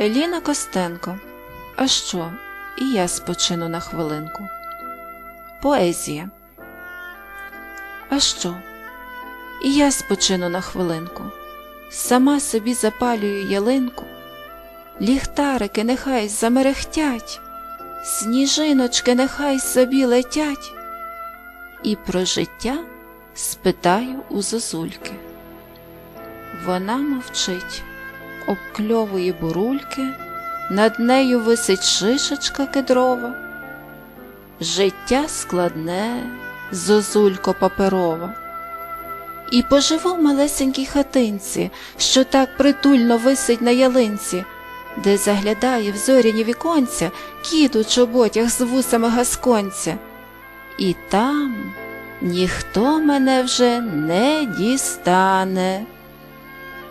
Еліна Костенко. А що? І я спочину на хвилинку. Поезія. А що? І я спочину на хвилинку. Сама собі запалюю ялинку. Ліхтарики нехай замерехтять, сніжиночки нехай собі летять. І про життя спитаю у зозульки. Вона мовчить, обкльовує бурульки, над нею висить шишечка кедрова. Життя складне, зозулько паперова. І поживу в малесенькій хатинці, що так притульно висить на ялинці, де заглядає в зоряні віконця кіт у чоботях з вусами гасконця. І там ніхто мене вже не дістане,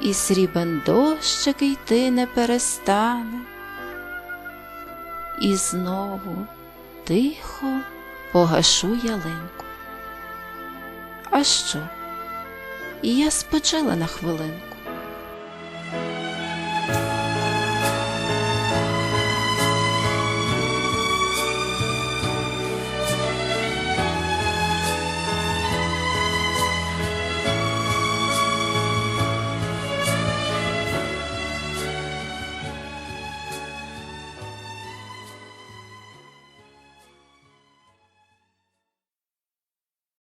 і срібен дощик йти не перестане. І знову тихо погашу ялинку. А що? І я спочила на хвилинку.